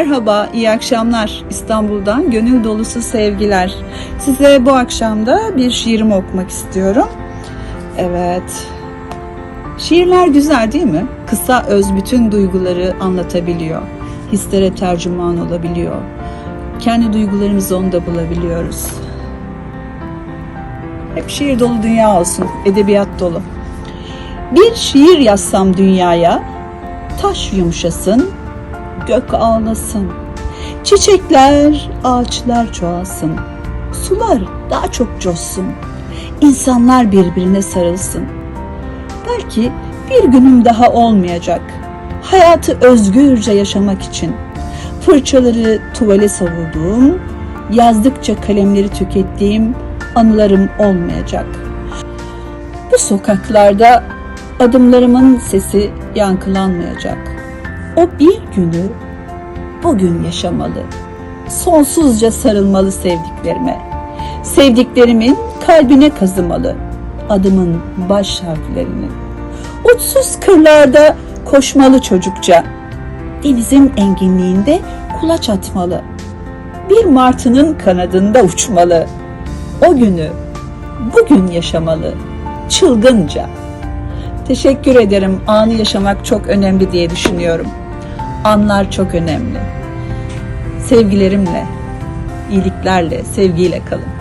Merhaba, iyi akşamlar. İstanbul'dan gönül dolusu sevgiler. Size bu akşam da bir şiirimi okumak istiyorum. Evet. Şiirler güzel değil mi? Kısa öz bütün duyguları anlatabiliyor. Hislere tercüman olabiliyor. Kendi duygularımızı onda bulabiliyoruz. Hep şiir dolu dünya olsun, edebiyat dolu. Bir şiir yazsam dünyaya, taş yumuşasın, gök ağlasın. Çiçekler, ağaçlar çoğalsın. Sular daha çok coşsun. İnsanlar birbirine sarılsın. Belki bir günüm daha olmayacak. Hayatı özgürce yaşamak için. Fırçaları tuvale savurduğum, yazdıkça kalemleri tükettiğim anılarım olmayacak. Bu sokaklarda adımlarımın sesi yankılanmayacak. O bir günü bugün yaşamalı. Sonsuzca sarılmalı sevdiklerime. Sevdiklerimin kalbine kazımalı. Adımın baş harflerini. Uçsuz kırlarda koşmalı çocukça. Denizin enginliğinde kulaç atmalı. Bir martının kanadında uçmalı. O günü bugün yaşamalı. Çılgınca. Teşekkür ederim. Anı yaşamak çok önemli diye düşünüyorum. Anlar çok önemli. Sevgilerimle, iyiliklerle, sevgiyle kalın.